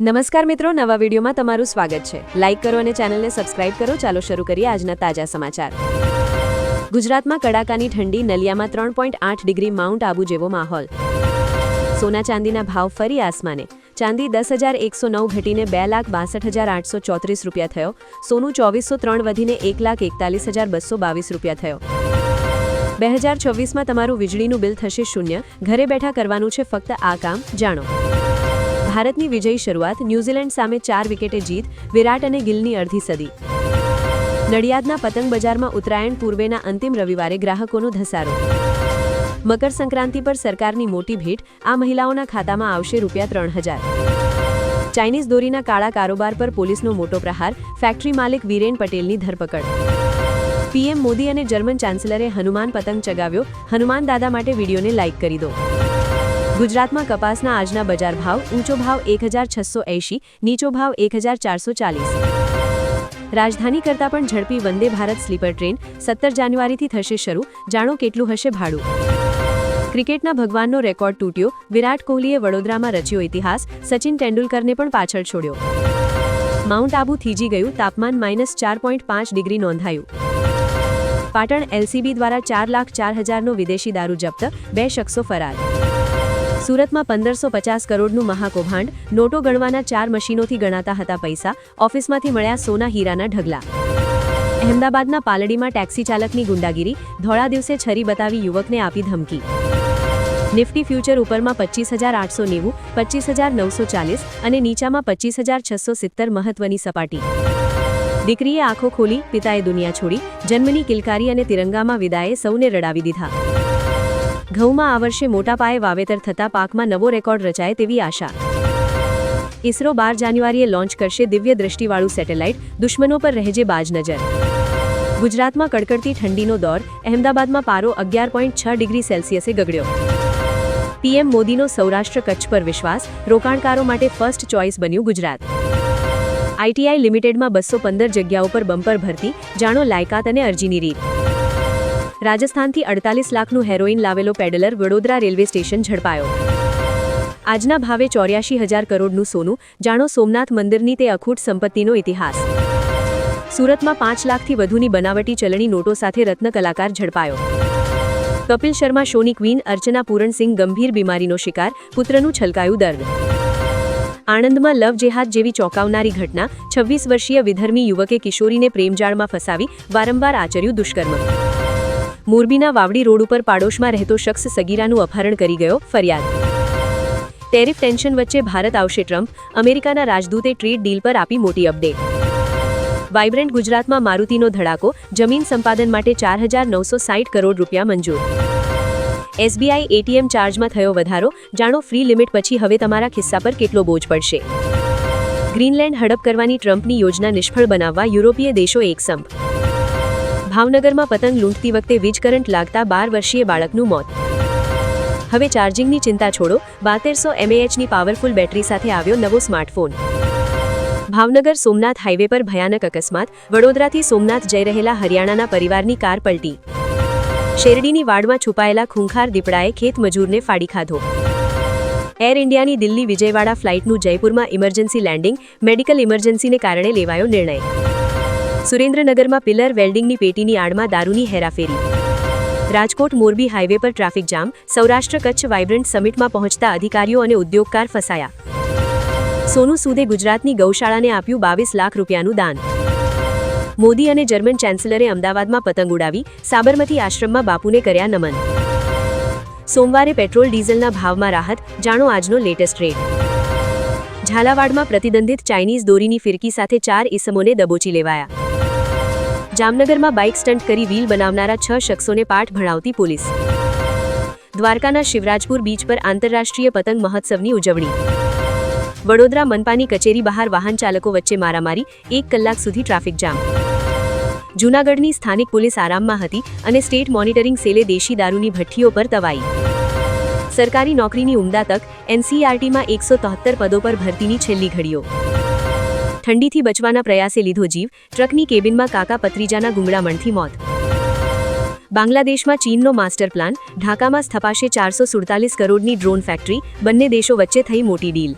નમસ્કાર મિત્રો, નવા વિડીયોમાં તમારું સ્વાગત છે. લાઇક કરો અને ચેનલને સબસ્ક્રાઇબ કરો. ચાલો શરૂ કરીએ આજના તાજા સમાચાર. ગુજરાતમાં કડાકાની ઠંડી, નલિયામાં ત્રણ પોઈન્ટ આઠ ડિગ્રી માઉન્ટ આબુ જેવો માહોલ. સોના ચાંદીના ભાવ ફરી આસમાને. ચાંદી દસ હજાર એકસો નવ ઘટીને બે લાખ બાસઠ હજાર આઠસો ચોત્રીસ રૂપિયા થયો. સોનું ચોવીસો ત્રણ વધીને એક લાખ એકતાલીસ હજાર બસો બાવીસ રૂપિયા થયો. બે હજાર છવ્વીસમાં તમારું વીજળીનું બિલ થશે શૂન્ય. ઘરે બેઠા કરવાનું છે ફક્ત આ કામ. જાણો. ભારતની વિજયી શરૂઆત ન્યૂઝીલેન્ડ સામે ચાર વિકેટે જીત, વિરાટ અને ગિલની અડધી સદી. નડિયાદના પતંગ બજારમાં ઉત્તરાયણ પૂર્વેના અંતિમ રવિવારે ગ્રાહકોનો ધસારો. મકર સંક્રાંતિ પર સરકારની મોટી ભેટ, આ મહિલાઓના ખાતામાં આવશે રૂપિયા ત્રણ હજાર. ચાઇનીઝ દોરીના કાળા કારોબાર પર પોલીસનો મોટો પ્રહાર, ફેક્ટરી માલિક વીરેન પટેલની ધરપકડ. પીએમ મોદી અને જર્મન ચાન્સેલરે હનુમાન પતંગ ચગાવ્યો, હનુમાન દાદા માટે વિડીયોને લાઇક કરી દો. ગુજરાતમાં કપાસના આજના બજાર ભાવ ઊંચો ભાવ એક હજાર છસો એંશી, નીચો ભાવ એક હજાર ચારસો ચાલીસ. રાજધાની કરતાં પણ ઝડપી વંદે ભારત સ્લીપર ટ્રેન સત્તર જાન્યુઆરીથી થશે શરૂ. જાણો કેટલું હશે ભાડું? ક્રિકેટના ભગવાનનો રેકોર્ડ તૂટ્યો. વિરાટ કોહલીએ વડોદરામાં રચ્યો ઇતિહાસ. સચિન તેંડુલકરને પણ પાછળ છોડ્યો. માઉન્ટ આબુ થીજી ગયું. તાપમાન માઇનસ ચાર પોઈન્ટ પાંચ ડિગ્રી નોંધાયું. પાટણ એલસીબી દ્વારા ચાર લાખ ચાર હજારનો વિદેશી દારૂ જપ્ત. બે શખ્સો ફરાર. સુરતમાં પંદરસો પચાસ કરોડનું મહાકૌભાંડ નોટો ગણવાના ચાર મશીનોથી ગણાતા હતા પૈસા ઓફિસમાંથી મળ્યા સોના હીરાના ઢગલા અહેમદાબાદના પાલડીમાં ટેક્સી ચાલકની ગુંડાગીરી ધોળા દિવસે છરી બતાવી યુવકને આપી ધમકી નિફ્ટી ફ્યુચર ઉપરમાં પચીસ હજાર આઠસો નેવું પચીસ હજાર નવસો ચાલીસ અને નીચામાં પચીસ હજાર છસો સિત્તેર મહત્વની સપાટી દીકરીએ આંખો ખોલી પિતાએ દુનિયા છોડી જન્મની કિલકારી અને તિરંગામાં વિદાયે સૌને રડાવી દીધા ઘઉંમાં આ વર્ષે મોટા પાયે વાવેતર થતા પાકમાં નવો રેકોર્ડ રચાય તેવી આશા. ઇસરો બાર જાન્યુઆરીએ લોન્ચ કરશે દિવ્ય દ્રષ્ટિવાળું સેટેલાઇટ, દુશ્મનો પર રહેજે બાજ નજર ગુજરાતમાં કડકડતી ઠંડીનો દોર, અહેમદાબાદમાં પારો અગિયાર પોઈન્ટ છ ડિગ્રી સેલ્સિયસે ગગડ્યો. પીએમ મોદીનો સૌરાષ્ટ્ર કચ્છ પર વિશ્વાસ, રોકાણકારો માટે ફર્સ્ટ ચોઇસ બન્યું ગુજરાત. આઈટીઆઈ લિમિટેડમાં બસો પંદર જગ્યાઓ પર બમ્પર ભરતી, જાણો લાયકાત અને અરજીની રીત. રાજસ્થાનથી અડતાલીસ લાખનું હેરોઇન લાવેલો પેડલર વડોદરા રેલવે સ્ટેશન ઝડપાયો. આજના ભાવે ચોર્યાશી હજાર કરોડનું સોનું, જાણો સોમનાથ મંદિરની તે અખૂટ સંપત્તિનો ઇતિહાસ. સુરતમાં પાંચ લાખથી વધુની બનાવટી ચલણી નોટો સાથે રત્ન કલાકાર ઝડપાયો. કપિલ શર્મા શોની ક્વીન, અર્ચના પૂરણસિંહ ગંભીર બીમારીનો શિકાર, પુત્રનું છલકાયું દર્દ. આણંદમાં લવ જેહાદ જેવી ચોંકાવનારી ઘટના, છવ્વીસ વર્ષીય વિધર્મી યુવકે કિશોરીને પ્રેમજાળમાં ફસાવી, વારંવાર આચર્યું દુષ્કર્મ. મોરબીના વાવડી રોડ ઉપર પાડોશમાં રહેતો શખ્સ સગીરાનું અપહરણ કરી ગયો, ફરિયાદ. ટેરિફ ટેન્શન વચ્ચે ભારત આવશે ટ્રમ્પ, અમેરિકાના રાજદૂતે ટ્રેડ ડીલ પર આપી મોટી અપડેટ. વાઇબ્રન્ટ ગુજરાતમાં મારુતિનો ધડાકો, જમીન સંપાદન માટે ચાર હજાર નવસો સાઠ કરોડ રૂપિયા મંજૂર. એસબીઆઈ એટીએમ ચાર્જમાં થયો વધારો, જાણો ફ્રી લિમિટ પછી હવે તમારા ખિસ્સા પર કેટલો બોજ પડશે. ગ્રીનલેન્ડ હડપ કરવાની ટ્રમ્પની યોજના નિષ્ફળ બનાવવા યુરોપીય દેશો એકસંપ. ભાવનગરમાં પતંગ લૂંટતી વખતે વીજ કરંટ લાગતા બાર વર્ષીય બાળકનું મોત. હવે ચાર્જિંગની ચિંતા છોડો, બાતેરસો એમએએચની પાવરફુલ બેટરી સાથે આવ્યો નવો સ્માર્ટફોન. ભાવનગર સોમનાથ હાઈવે પર ભયાનક અકસ્માત, વડોદરાથી સોમનાથ જઈ રહેલા હરિયાણાના પરિવારની કાર પલટી. શેરડીની વાડમાં છુપાયેલા ખૂંખાર દીપડાએ ખેત મજૂરને ફાડી ખાધો. એર ઇન્ડિયાની દિલ્હી વિજયવાડા ફ્લાઇટનું જયપુરમાં ઇમરજન્સી લેન્ડિંગ, મેડિકલ ઇમરજન્સીને કારણે લેવાયો નિર્ણય. સુરેન્દ્રનગરમાં પિલર વેલ્ડિંગની પેટીની આડમાં દારૂની હેરાફેરી. રાજકોટ મોરબી હાઈવે પર traffic jam, Saurashtra Kutch vibrant સમિટમાં પહોંચતા અધિકારીઓ અને ઉદ્યોગકાર ફસાયા. સોનુ સૂદે ગુજરાતની ગૌશાળાને આપ્યું બાવીસ લાખ રૂપિયાનું દાન. મોદી અને જર્મન ચાન્સેલરે અમદાવાદમાં પતંગ ઉડાવી, સાબરમતી આશ્રમમાં બાપુને કર્યા નમન. સોમવારે પેટ્રોલ ડીઝલના ભાવમાં રાહત, જાણો આજનો લેટેસ્ટ રેટ. ઝાલાવાડમાં પ્રતિબંધિત ચાઇનીઝ દોરીની ફિરકી સાથે ચાર ઇસમોને દબોચી લેવાયા. જામનગરમાં બાઇક સ્ટન્ટ કરી વ્હીલ બનાવનારા છ શખ્સોને પાઠ ભણાવતી પોલીસ. દ્વારકાના શિવરાજપુર બીચ પર આંતરરાષ્ટ્રીય પતંગ મહોત્સવની ઉજવણી. વડોદરા મનપાની કચેરી બહાર વાહન ચાલકો વચ્ચે મારામારી, એક કલાક સુધી ટ્રાફિક જામ. જૂનાગઢની સ્થાનિક પોલીસ આરામમાં હતી અને સ્ટેટ મોનિટરિંગ સેલે દેશી દારૂની ભઠ્ઠીઓ પર તવાઈ. સરકારી નોકરીની ઉમદા તક, એનસીઆરટીમાં એકસો પદો પર ભરતીની છેલ્લી ઘડીઓ. ઠંડીથી બચવાના પ્રયાસે લીધો જીવ, ટ્રકની કેબિનમાં કાકા પત્રીજાના ગુંગળામણથી મોત. બાંગ્લાદેશમાં ચીનનો માસ્ટર પ્લાન, ઢાકામાં સ્થપાશે ચારસો સુડતાલીસ કરોડની ડ્રોન ફેક્ટરી, બંને દેશો વચ્ચે થઈ મોટી ડીલ.